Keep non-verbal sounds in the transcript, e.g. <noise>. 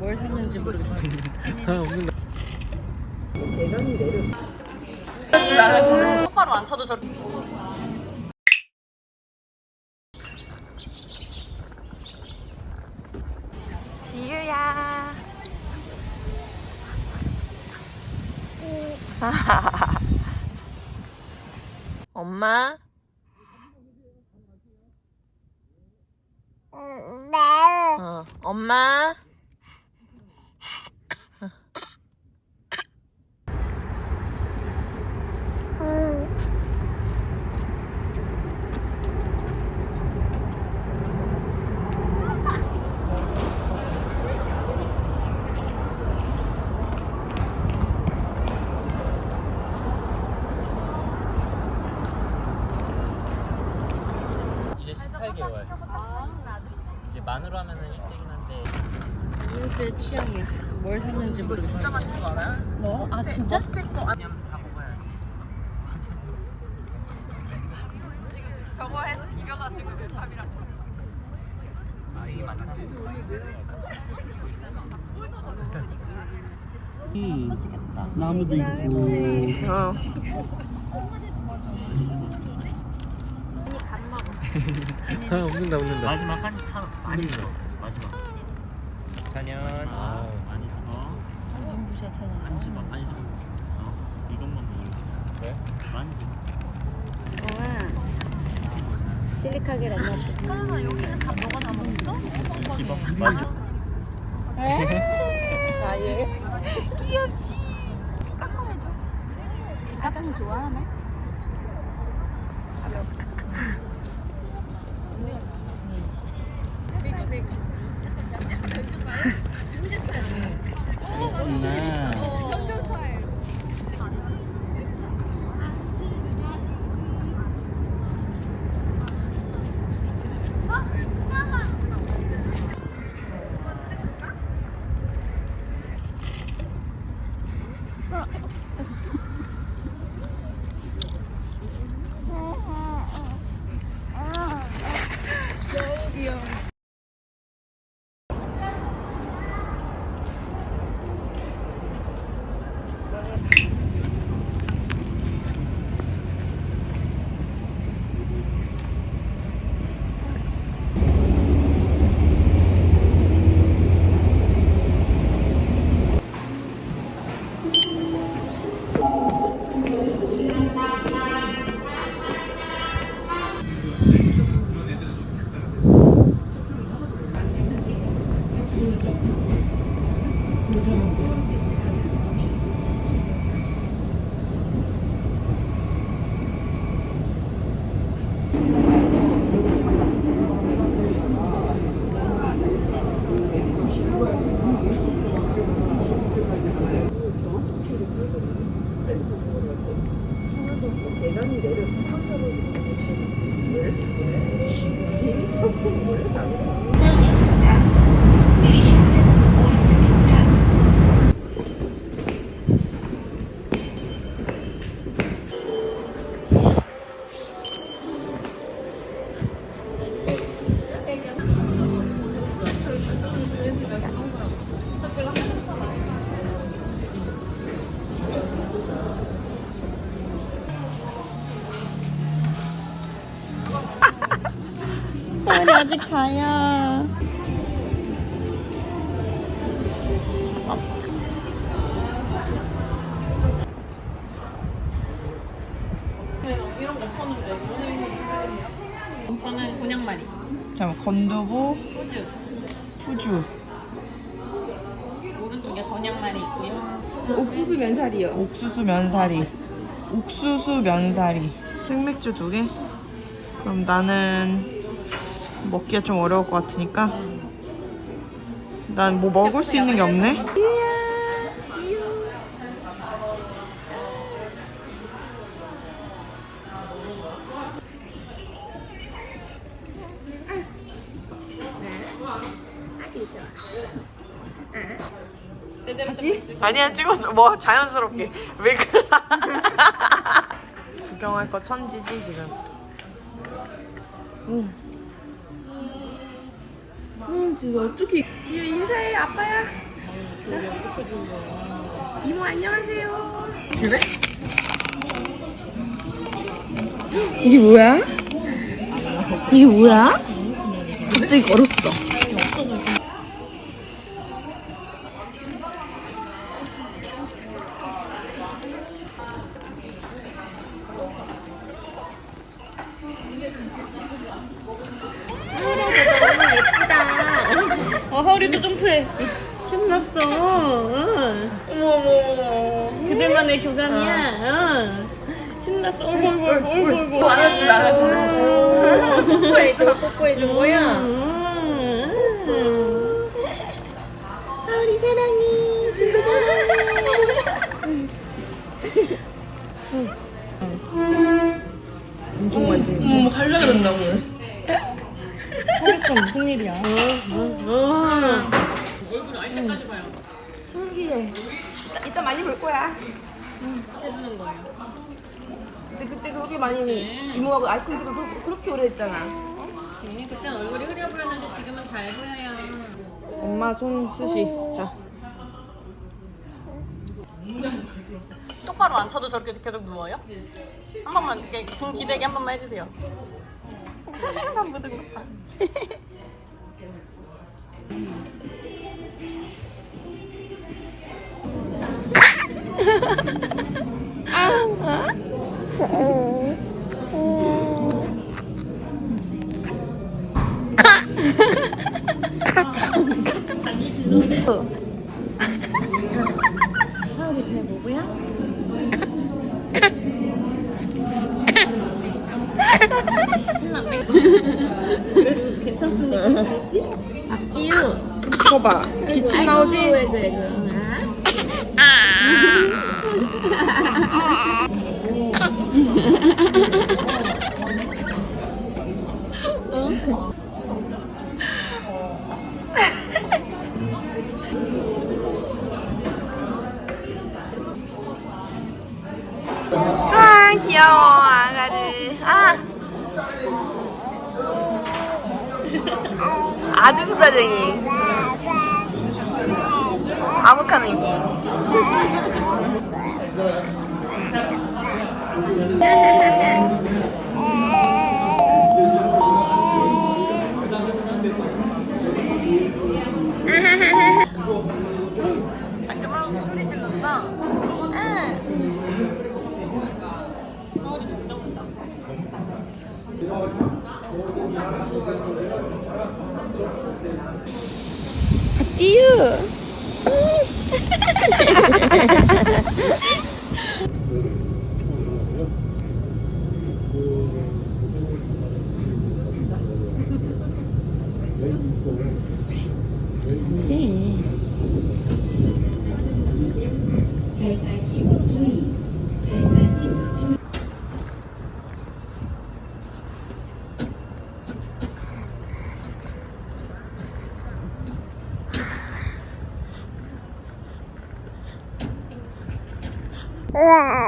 뭘 샀는지 모르겠어. 똑바로 안 쳐도 저렇게. 지유야. <laughs> 엄마. 어, 엄마. 18개월. 이제 만으로 하면은 1세긴 한데 윤수의 취향이야. 뭘 샀는지 모르겠어. 진짜 맛있는 거 알아요? 뭐? 아 진짜? 그냥 다 먹어야지. 저거 해서 비벼가지고 맵밥이랑. 아 이게 맞지? 나무도 있고. 어. 웃는다 웃는다. 마지막 한 한, 많이 씹어. 마지막. 찬현. 아, 많이 씹어. 쟤는. 안 씹어. 안 씹어. 어? 이것만 돼. 왜? 많이 씹어. 어 실리카겔 안 마셔. 설마 여기는 다 너가 다 먹었어? 씹어. 맞아. 아 얘. 귀엽지. 깎아내줘. 깎아내 좋아하 <laughs> 네. 나? 신 나. 빨리 아직 가야. 저는 곤양말이. 잠깐 건두부, 소주. 푸주, 오른쪽에 곤양말이 있고요. 옥수수 면사리요. 옥수수 면사리. 옥수수 면사리. 생맥주 두 개. 그럼 나는 먹기가 좀 어려울 것 같으니까. 난 뭐 먹을 수 있는 게 없네. 아니야 찍어줘 뭐 자연스럽게 왜 그... <laughs> 구경할 거 천지지 지금 응. 응 진짜 어떻게 지우 인사해 아빠야 이모 안녕하세요. 그래? 이게 뭐야? 이게 뭐야? 갑자기 걸었어. 어, 허리도 점프해. 신났어. 어. 어머머머. 그들만의 교감이야. 어. 신났어. 어이구, 어이구, 어이구, 어이구. 말하지 말아줘. 뽀뽀해줘, 뽀뽀해준 거야. 음. 우리 사랑해, 친구 사랑해. 엄청 많이 생겼어. 음, 갈려 그런다고. 하겠어, 무슨 일이야. 어, 어, 어. 신기해. 이따, 이따 많이 볼 거야. 해주는 거예요. 근데 그때 그렇게 많이 이모하고 아이 컨택을 그렇게, 그렇게 오래 했잖아. 그때 얼굴이 흐려 보였는데 지금은 잘 보여요. 엄마 손 스시. 자. 똑바로 안 쳐도 저렇게 계속 누워요? 한 번만 이렇게 등 기대게 한 번만 해주세요. <laughs> 한 묻은 것 봐. <laughs> 괜찮습니까, 씨? 박지유. 봐봐. 기침 나오지? 아 귀여워 아가리. 아. 아주 수다쟁이 과묵한 의미 <laughs> 잠깐만 소리 질렀다. 어디 죽다 온다. 박지유 Ah.